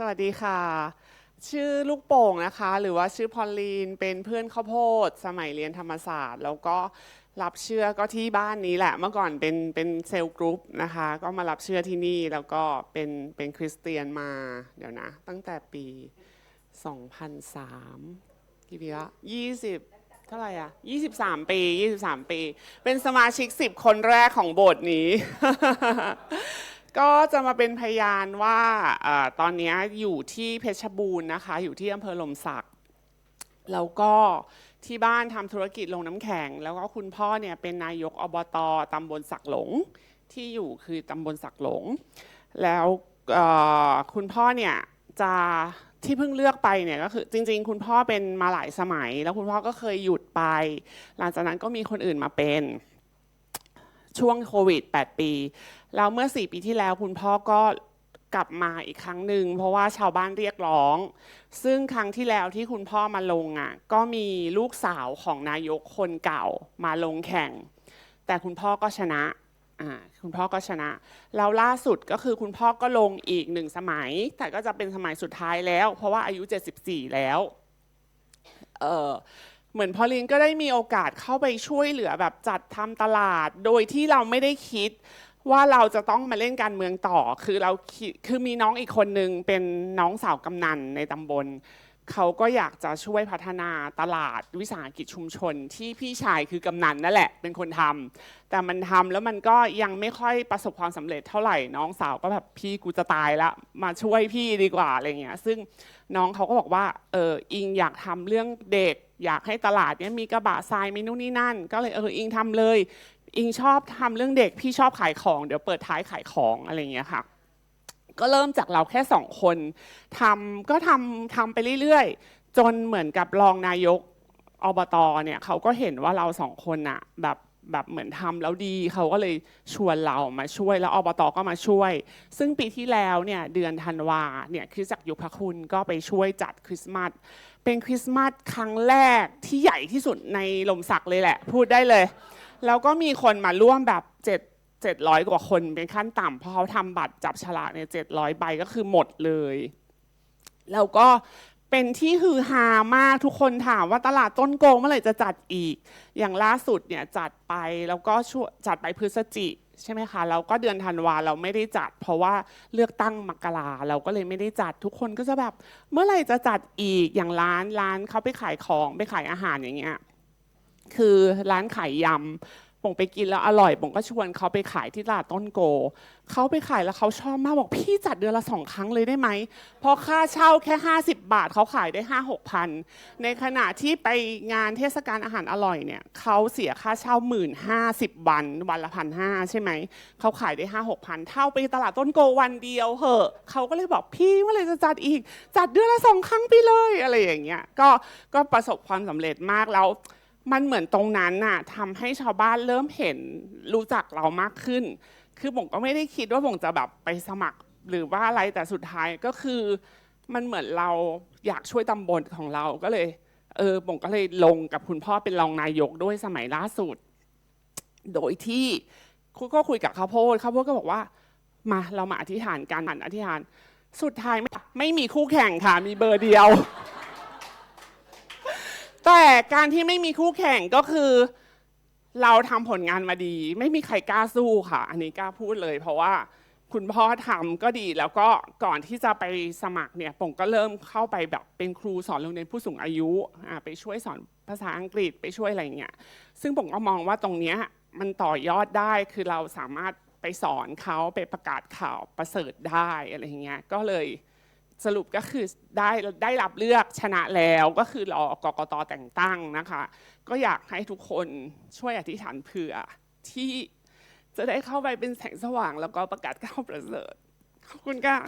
สวัสดีค่ะ ชื่อลูกโป่งนะคะ หรือว่าชื่อพอลลีนเป็นเพื่อนข้าวโพด สมัยเรียนธรรมศาสตร์ แล้วก็รับเชื่อก็ที่บ้านนี้แหละ เมื่อก่อนเป็นเป็นเซลล์กรุ๊ปนะคะ ก็มารับเชื่อที่นี่แล้วก็เป็นเป็นคริสเตียนมาเดี๋ยวนะ ตั้งแต่ปี 2003 กี่ปีละ20 เท่าไหร่อะ 23 ปี 23 ปี เป็นสมาชิก 10 คนแรกของโบสถ์นี้ ก็จะมาเป็นพยานว่าเออตอนนี้อยู่ที่เพชรบูรณ์นะคะ อยู่ที่อำเภอหลมสักแล้วก็ที่บ้านทำธุรกิจลงน้ำแข็ง แล้วก็คุณพ่อเนี่ยเป็นนายกอบตตำบลสักหลง ที่อยู่คือตำบลสักหลง แล้วคุณพ่อเนี่ยจะที่เพิ่งเลือกไปเนี่ยก็คือจริง ๆ คุณพ่อเป็นมาหลายสมัย แล้วคุณพ่อก็เคยหยุดไป หลังจากนั้นก็มีคนอื่นมาเป็น ช่วงโควิด 8 ปี แล้วเมื่อ 4 ปีที่แล้วคุณพ่อก็กลับมาอีกครั้งหนึ่งเพราะว่าชาวบ้านเรียกร้อง ซึ่งครั้งที่แล้วที่คุณพ่อมาลงอะก็มีลูกสาวของนายกคนเก่ามาลงแข่ง แต่คุณพ่อก็ชนะอ่าคุณพ่อก็ชนะแล้วล่าสุดก็คือคุณพ่อก็ลงอีกหนึ่งสมัย แต่ก็จะเป็นสมัยสุดท้ายแล้ว เพราะว่าอายุ 74 แล้วเออ เหมือนพอลินก็ได้มีโอกาสเข้าไปช่วยเหลือแบบจัดทำตลาด โดยที่เราไม่ได้คิดว่าเราจะต้องมาเล่นการเมืองต่อ คือเราคือมีน้องอีกคนนึงเป็นน้องสาวกำนันในตำบล เขาก็อยากจะช่วยพัฒนาตลาดวิสาหกิจชุมชน ที่พี่ชายคือกำนันนั่นแหละ เป็นคนทำแต่มันทำแล้วมันก็ยังไม่ค่อยประสบความสำเร็จเท่าไหร่ น้องสาวก็แบบพี่กูจะตายละมาช่วยพี่ดีกว่าอะไรเงี้ย ซึ่งน้องเขาก็บอกว่าเอออิงอยากทำเรื่องเด็ก อยากให้ตลาดเนี้ยมีกระบะทรายมีนู่นนี่นั่น ก็เลยเอออิงทำเลย อิงชอบทำเรื่องเด็กพี่ชอบขายของเดี๋ยวเปิดท้ายขายของอะไรอย่างเงี้ยค่ะก็เริ่มจากเราแค่สองคนทำก็ทำทำไปเรื่อยๆ จนเหมือนกับรองนายกอบตเนี่ยเขาก็เห็นว่าเราสองคนอะแบบ แบบเหมือนทำแล้วดีเขาก็เลยชวนเรามาช่วยแล้วอบตก็มาช่วย ซึ่งปีที่แล้วเนี่ยเดือนธันวาเนี่ยคริสจักรยุพคุณก็ไปช่วยจัดคริสต์มาสเป็นคริสต์มาสครั้งแรกที่ใหญ่ที่สุดในลมสักเลยแหละ พูดได้เลยแล้วก็มีคนมาร่วมแบบเจ็ดเจ็ดร้อยกว่าคนเป็นขั้นต่ำเพราะเขาทำบัตรจับฉลากเนี่ยเจ็ดร้อยใบก็คือหมดเลย แล้วก็ เป็นที่ฮือฮามากทุกคนถามว่าตลาดต้นโกงเมื่อไหร่จะจัดอีก อย่างล่าสุดเนี่ยจัดไปแล้วก็ช่วจัดไปพฤศจิใช่ไหมคะแล้วก็เดือนธันวาเราไม่ได้จัด เพราะว่าเลือกตั้งมกราเราก็เลยไม่ได้จัดทุกคนก็จะแบบ เมื่อไหร่จะจัดอีกอย่างร้านร้านเขาไปขายของไปขายอาหารอย่างเงี้ยคือร้านขายยำ งไปกินแล้วอร่อยป่งก็ชวนเขาไปขายที่ตลาดต้นโก เขาไปขายแล้วเขาชอบมากบอกพี่จัดเดือนละสองครั้งเลยได้ไหมเพราะค่าเช่าแค่ 50 บาทเขาขายได้5 6พันในขณะที่ไปงานเทศกาลอาหารอร่อยเนี่ยเขาเสียค่าเช่าหมื่นห้าสิบวันวันละพันห้าใช่ไหมเขาขายได้ห้าหกพันเท่าไปตลาดต้นโกวันเดียวเหอะเขาก็เลยบอกพี่เมื่อไหรจะจัดอีก จัดเดือนละสองครั้งไปเลยอะไรอย่างเงี้ยก็ก็ประสบความสำเร็จมากแล้ว มันเหมือนตรงนั้นน่ะทำให้ชาวบ้านเริ่มเห็นรู้จักเรามากขึ้น คือผมก็ไม่ได้คิดว่าผมจะแบบไปสมัครหรือว่าอะไรแต่สุดท้ายก็คือมันเหมือนเราอยากช่วยตำบลของเราก็เลย เออผมก็เลยลงกับคุณพ่อเป็นรองนายกด้วยสมัยล่าสุด โดยที่คุณก็คุยกับข้าวโพดข้าวโพดก็บอกว่า มาเรามาอธิษฐานกันอธิษฐาน สุดท้ายไม่ไม่มีคู่แข่งค่ะ มีเบอร์เดียว แต่การที่ไม่มีคู่แข่งก็คือ เราทำผลงานมาดี ไม่มีใครกล้าสู้ค่ะ อันนี้กล้าพูดเลย เพราะว่าคุณพ่อทำก็ดีแล้วก็ก่อนที่จะไปสมัครเนี่ยผมก็เริ่มเข้าไปแบบเป็นครูสอนโรงเรียนผู้สูงอายุอ่าไปช่วยสอนภาษาอังกฤษไปช่วยอะไรเงี้ยซึ่งผมก็มองว่าตรงเนี้ยมันต่อยอดได้คือเราสามารถไปสอนเขาไปประกาศข่าวประเสริฐได้อะไรเงี้ยก็เลย สรุปก็คือได้ได้รับเลือกชนะแล้วก็คือรอกกตแต่งตั้งนะคะ ก็อยากให้ทุกคนช่วยอธิษฐานเผื่อที่จะได้เข้าไปเป็นแสงสว่างแล้วก็ประกาศข่าวประเสริฐขอบคุณค่ะ